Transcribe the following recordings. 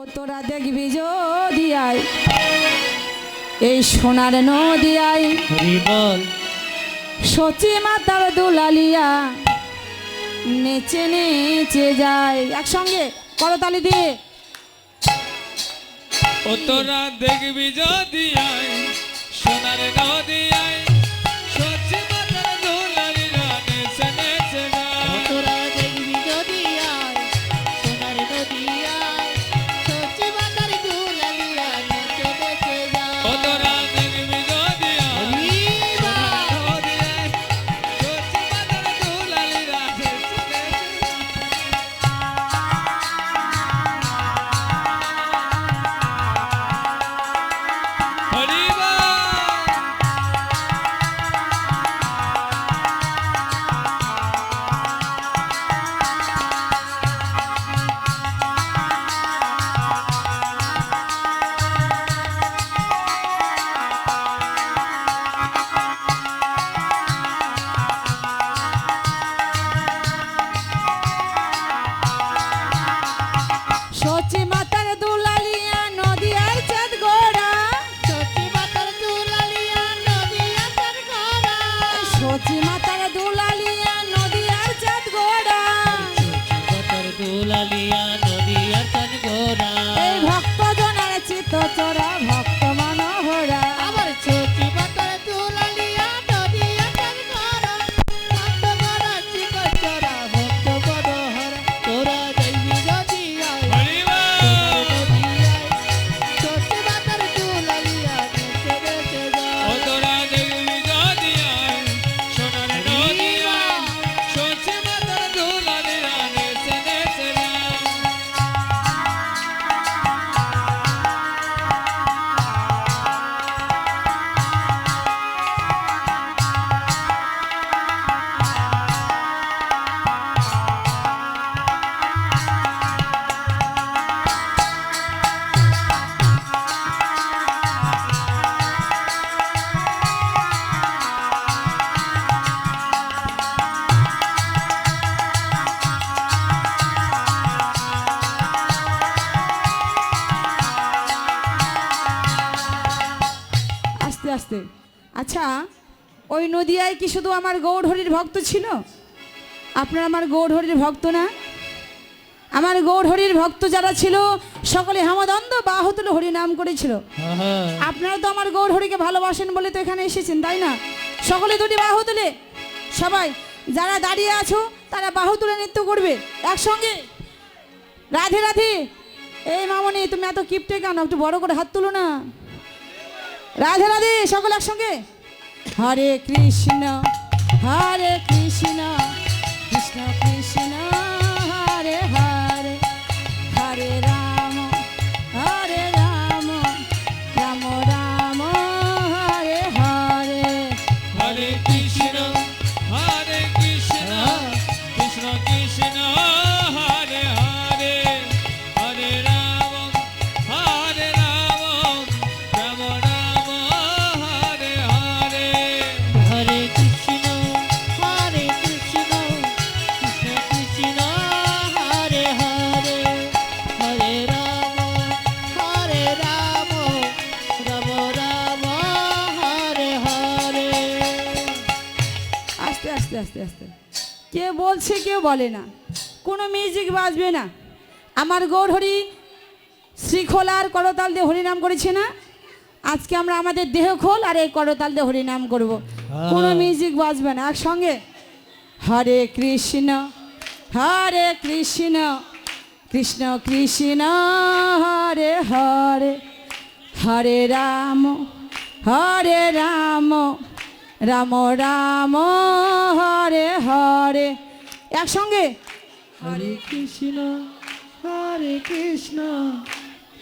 ও তোরা দেখবি যদি আয়। এই সোনার বল। সচি মাতার দুলালিয়া নেচে নেচে যায়। একসঙ্গে করতালি দিয়ে। ও তোরা দেখবি যদি আয় সোনার নদী সচি আস্তে। আচ্ছা ওই নদিয়ায় কি শুধু আমার গৌরহরির ভক্ত ছিল? আপনার আমার গৌরহরির ভক্ত না? আমার গৌরহরির ভক্ত যারা ছিল সকলে হামাদন্দ বাহুতুল হরি নাম করেছিল। আপনারা তো আমার গৌরহরিকে ভালোবাসেন বলে তো এখানে এসেছেন তাই না? সকলে দুটি বাহু তুলে সবাই যারা দাঁড়িয়ে আছো তারা বাহু তুলে নৃত্য করবে। একসঙ্গে। রাধে রাধে। এই মামনি তুমি এত কিপটে কেন? একটু বড় করে হাত তুলো না। রাধে রাধে, সকল একসঙ্গে। হরে কৃষ্ণ হরে কৃষ্ণ কৃষ্ণ কৃষ্ণ, হরে হরে হরে রাম হরে রাম রাম রাম, হরে হরে। হরে কৃষ্ণ হরে কৃষ্ণ কৃষ্ণ কৃষ্ণ আস্তে। কে বলছে কেউ বলে না। কোনো মিউজিক বাজবে না। আমার গৌরহরি শ্রীখোলার করতাল দিয়ে হরিনাম করেছে না? আজকে আমরা আমাদের দেহ খোল আর এই করতাল দিয়ে হরিনাম করব। কোনো মিউজিক বাজবে না। একসঙ্গে হরে কৃষ্ণ হরে কৃষ্ণ কৃষ্ণ কৃষ্ণ হরে হরে হরে রাম হরে রাম। রাম রাম হরে হরে। একসঙ্গে? হরে কৃষ্ণ হরে কৃষ্ণ।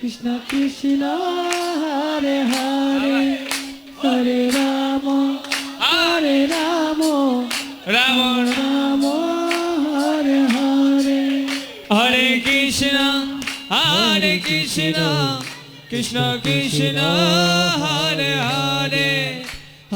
কৃষ্ণ কৃষ্ণ হরে হরে। হরে রাম হরে রাম। রাম রাম হরে হরে। হরে কৃষ্ণ হরে কৃষ্ণ। কৃষ্ণ কৃষ্ণ হরে হরে।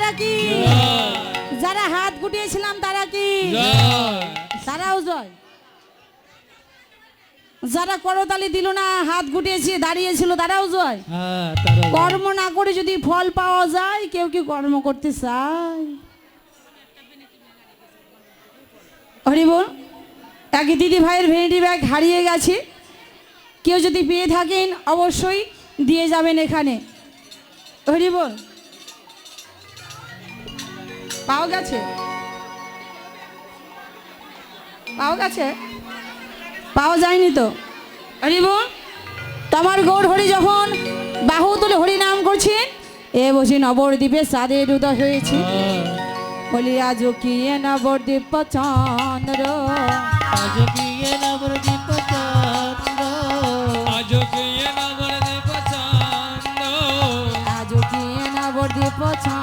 তারা কি? যারা হাত গুটিয়েছিলাম তারা কি? তারাও জয়। যারা করতালি দিল না হাত গুটিয়েছে দাঁড়িয়েছিল তারাও জয়। হ্যাঁ কর্ম না করে যদি ফল পাওয়া যায় কেউ কি কর্ম করতে চায়? হরি বল এক দিদি ভাইয়ের ভেনিটি ব্যাগ হারিয়ে গেছে। কেউ যদি পেয়ে থাকেন অবশ্যই দিয়ে যাবেন এখানে। হরি বল। পাওয়া গেছে? পাওয়া গেছে? পাওয়া যায়নি তো। হরি বল তোমার গৌর হরি যখন বাহু তুলে হরি নাম করছেন এ বসে নবদ্বীপে সাদের উদয় হয়েছে। বলি আজ কি এ নবদ্বীপ চন্দ্র? আজ গিয়ে নবদ্বীপ চন্দ্র? আজ কে নবর দীপ চান্দ আজ কি এ নবদ্বীপ চন্দ্র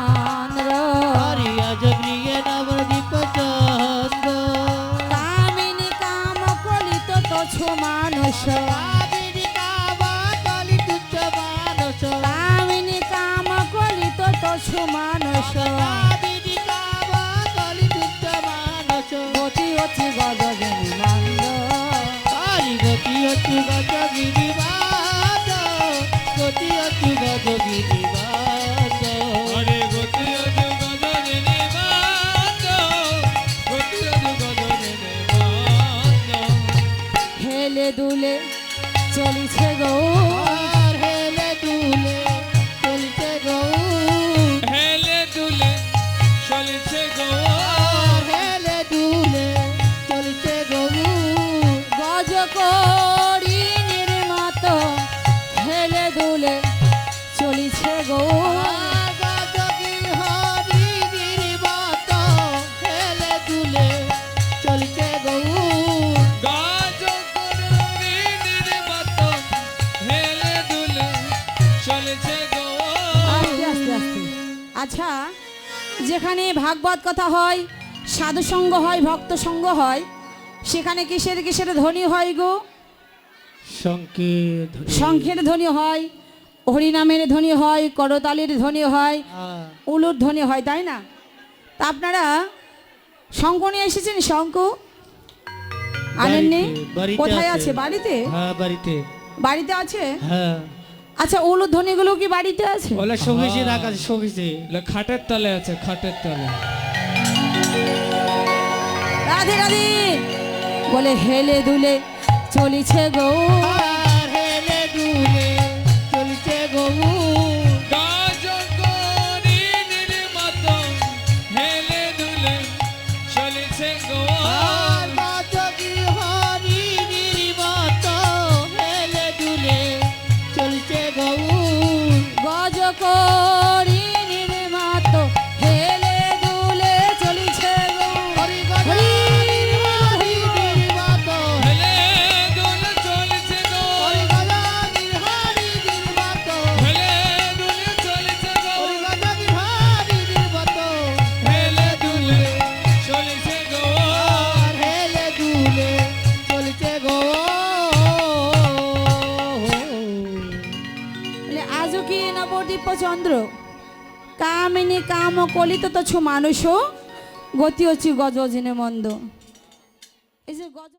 হেলে দুলে চলিছে গো। হেলে দুলে চলছে গৌ। হেলে দুলে চলিছে গো। হেলে দুলে চলছে গৌ। গজ করি নির্মাত হেলে দুলে চলিছে গো। যেখানে ভাগবত কথা হয় সাধু সঙ্গ হয় ভক্ত সঙ্গ হয় সেখানে কিসের কিসের ধ্বনি হয় গো? শঙ্খের ধ্বনি। হয় হরিনামের ধ্বনি হয় করতালির ধ্বনি হয় উলুর ধ্বনি হয় তাই না? তা আপনারা শঙ্খ নিয়ে এসেছেন? শঙ্খ? আনেননি? কোথায় আছে। আছে? বাড়িতে? হ্যাঁ বাড়িতে। বাড়িতে আছে? হ্যাঁ। আচ্ছা ওলো ধ্বনিগুলো কি বাড়িতে আছে? বলে সঙ্গীছে রাখা সঙ্গীছে লে খাটের তলে আছে খাটের তলে। রাধে রাধে। বলে হেলে দুলে চলিছে গো। গজ চন্দ্র। কামিনী কাম কলিত তো ছো মানুষ, গতি হচ্ছে গজ জিনে মন্দ। এই যে গজ